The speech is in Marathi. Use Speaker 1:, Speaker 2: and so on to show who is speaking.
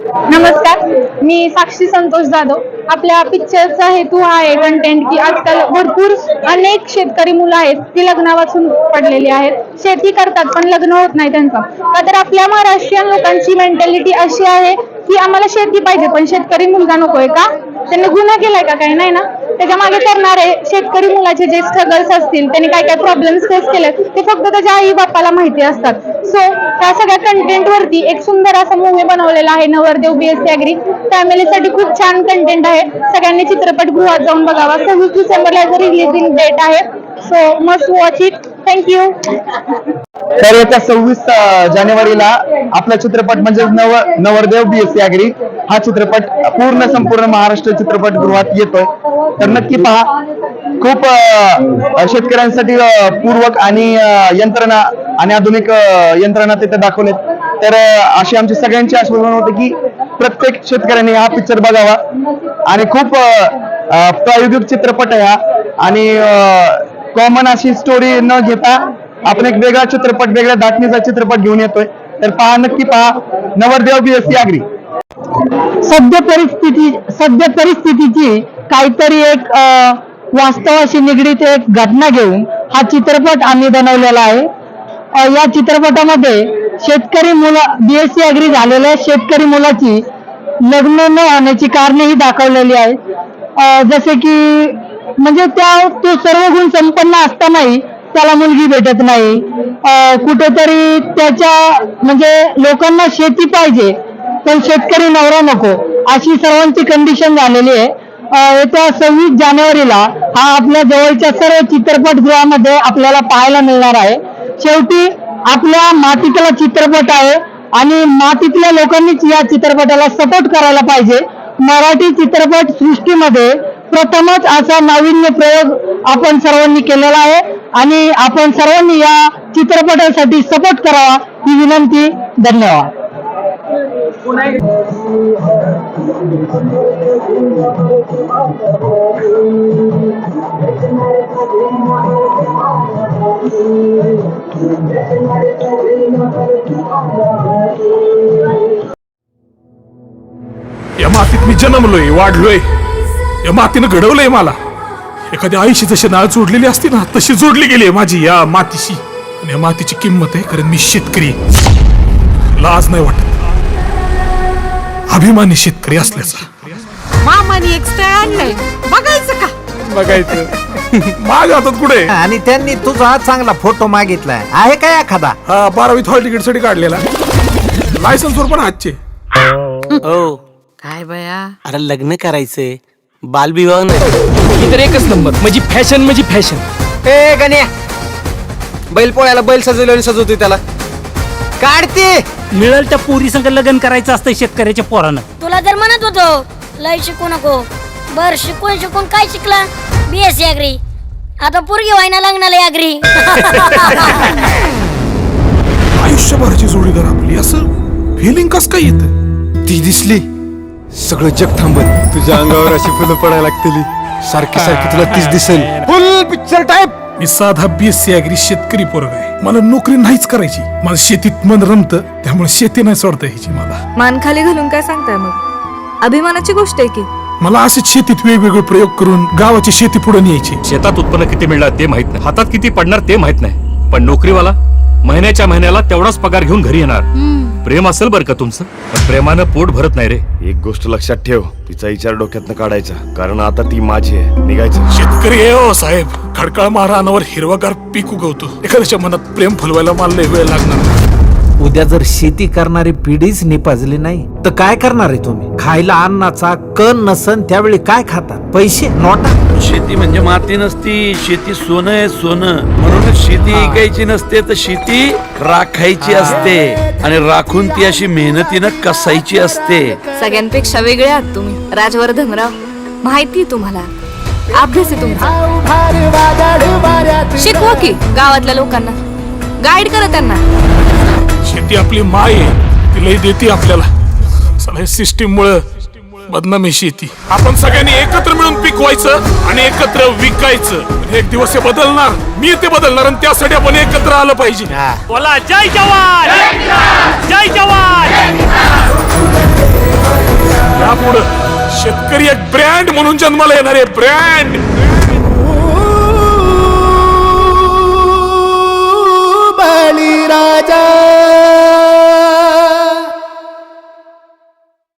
Speaker 1: नमस्कार मी साक्षी संतोष जाधव. आपल्या पिक्चरचा हेतू हा आहे कंटेंट की आजकाल भरपूर अनेक शेतकरी मुलं आहेत ती लग्नापासून पडलेली आहेत. शेती करतात पण लग्न होत नाही त्यांचं. का तर आपल्या महाराष्ट्रीयन लोकांची मेंटॅलिटी अशी आहे की आम्हाला शेती पाहिजे पण शेतकरी मुलगा नकोय का? त्यांनी गुन्हा केलाय का काही? नाही ना? त्याच्यामागे करणारे शेतकरी मुलाचे जे स्ट्रगल्स असतील त्यांनी काय काय प्रॉब्लेम्स फेस केले ते फक्त त्याच्या आई बापाला माहिती असतात. सो त्या सगळ्या कंटेंट वरती एक सुंदर असा मूवी बनवलेला आहे नवरदेव बीएससी अग्री फॅमिलीसाठी खूप छान कंटेंट आहे. सगळ्यांनी चित्रपटगृहात जाऊन बघावा. सव्वीस डिसेंबरला रिलीजिंग डेट आहे. So must watch it thank you
Speaker 2: तर येत्या सव्वीस जानेवारीला आपला चित्रपट म्हणजे नव नवरदेव बीएससी आगरी हा चित्रपट पूर्ण संपूर्ण महाराष्ट्र चित्रपटगृहात येतोय. तर नक्की पहा खूप शेतकऱ्यांसाठी पूर्वक आणि यंत्रणा आणि आधुनिक यंत्रणा तिथे दाखवलेत. तर अशी आमची सगळ्यांची आश्वासन होते की प्रत्येक शेतकऱ्याने हा पिक्चर बघावा. आणि खूप प्रायोगिक चित्रपट आहे हा. आणि कॉमन अशी स्टोरी न घेता आपण एक वेगळा चित्रपट वेगळ्या धाटणीचा चित्रपट घेऊन येतोय. तर पहा नक्की पहा नवरदेव बीएससी आगरी.
Speaker 3: सद्य परिस्थिती सद्य परिस्थितीची काहीतरी एक वास्तवाशी निगडीत एक घटना घेऊन हा चित्रपट आम्ही बनवलेला आहे. या चित्रपटामध्ये शेतकरी मुलं बीएससी अग्री झालेल्या शेतकरी मुलाची लग्न न होण्याची कारणे ही दाखवलेली आहेत. जसे की म्हणजे त्या तो सर्व गुण संपन्न असतानाही त्याला मुलगी भेटत नाही. कुठेतरी त्याच्या म्हणजे लोकांना शेती पाहिजे पण शेतकरी नवरा नको अशी सर्वांची कंडिशन झालेली आहे. येत्या सव्वीस जानेवारीला हा आपल्या जवळच्या सर्व चित्रपटगृहामध्ये आपल्याला पाहायला मिळणार आहे. शेवटी आपल्या मातीतला चित्रपट आहे आणि मातीतल्या लोकांनीच या चित्रपटाला सपोर्ट करायला पाहिजे. मराठी चित्रपट सृष्टीमध्ये प्रथमच असा नाविन्य प्रयोग आपण सर्वांनी केलेला आहे आणि आपण सर्वांनी या चित्रपटासाठी सपोर्ट करावा ही विनंती. धन्यवाद.
Speaker 4: या मातीत मी जन्मलोय वाढलोय. या मातीनं घडवलंय मला. एखाद्या आईशी जशी नाळ जोडलेली असते ना तशी जोडली गेली आहे माझी या मातीशी. आणि या मातीची किंमत आहे कारण मी शेतकरी. लाज नाही वाटत. अभिमानी शेतकरी असल्याचा.
Speaker 5: मामाने एक स्थळ आणलंय. बघायचं का?
Speaker 4: बघायचं. माझ्या हातात कुठे?
Speaker 6: आणि त्यांनी तुझा चांगला फोटो मागितलाय. आहे का एखादा?
Speaker 4: हा बारावीत हॉल तिकीटसाठी काढलेला. लायसन्स वर पण हातचे
Speaker 7: हो.
Speaker 5: काय बया?
Speaker 7: अरे लग्न करायचंय. बालविवाह नाही. तर एकच नंबर म्हणजे फॅशन म्हणजे फॅशन ए गण्या बैल पोळ्याला बैल सजवलं आणि सजवतोय त्याला. काढते!
Speaker 8: मिळेल त्या पोरी संग लग्न करायचं असतं शेतकऱ्याच्या पोरानं.
Speaker 9: तुला जर म्हणत होतो लय शिकू नको. बर शिकून शिकून काय शिकला? बीएससी अग्री आता पोरगी व्हायना लग्नाला अग्री
Speaker 4: आयुष्यभराची जोडीदार आपली असं फिलिंग कस काय येत?
Speaker 10: ती दिसली. सगळं जग थांबत तुझ्या अंगावर अशी फुलं पडायला लागतील. सारखी सारखी तुला तीच दिसेल.
Speaker 6: फुल पिक्चर टाईप
Speaker 4: मी साधा बीएससी अग्री शेतकरी पोरग आहे. मला नोकरी नाहीच करायची. माझं शेतीत मन रमत त्यामुळे शेती नाही सोडता यायची मला.
Speaker 11: मान खाली घालून काय सांगताय मग? अभिमानाची गोष्ट आहे की?
Speaker 4: मला असेच शेतीत वेगवेगळे प्रयोग करून गावाची शेती पुढे न्यायची.
Speaker 12: शेतात उत्पन्न किती मिळणार ते माहीत नाही. हातात किती पडणार ते माहीत नाही. पण नोकरीवाला महिन्याच्या महिन्याला तेवढाच पगार घेऊन घरी येणार. प्रेम असेल बरं का तुमचं? पण प्रेमानं पोट भरत नाही रे.
Speaker 10: एक गोष्ट लक्षात ठेव तिचा विचार डोक्यातनं काढायचा. कारण आता ती माझी आहे. निघायचं.
Speaker 4: शेतकरी आहे हो साहेब. खडकाळ मारानावर हिरवागार पीक उगवतो. एखाद्याच्या मनात प्रेम फुलवायला मला लय वेळ लागणार.
Speaker 6: उद्या जर शेती करणारी पिढीच निपाजली नाही तर काय करणार आहे तुम्ही? खायला अन्नाचा कण नसन त्यावेळी काय खातात? पैसे? नोटा?
Speaker 13: शेती म्हणजे माती नसती शेती सोनं आहे सोनं. म्हणून शेती ऐकायची नसते तर शेती राखायची असते. आणि राखून ती अशी मेहनतीनं कसायची असते.
Speaker 11: सगळ्यांपेक्षा वेगळे आहात तुम्ही राजवर्धनराव. माहिती तुम्हाला. अभ्यास आहे तुमचा. शिकवा की गावातल्या लोकांना. गाईड करा त्यांना.
Speaker 4: शेती आपली माय आहे ती लय देते आपल्याला. चला हे सिस्टीम मुळे बदनामी शेती आपण सगळ्यांनी एकत्र मिळून पिकवायचं आणि एकत्र विकायचं. एक दिवस हे बदलणार. मी ते बदलणार आणि त्यासाठी आपण एकत्र आलं पाहिजे.
Speaker 8: बोला जय जवान! जय जवान!
Speaker 4: शेतकरी एक ब्रँड म्हणून जन्माला येणार आहे ब्रँड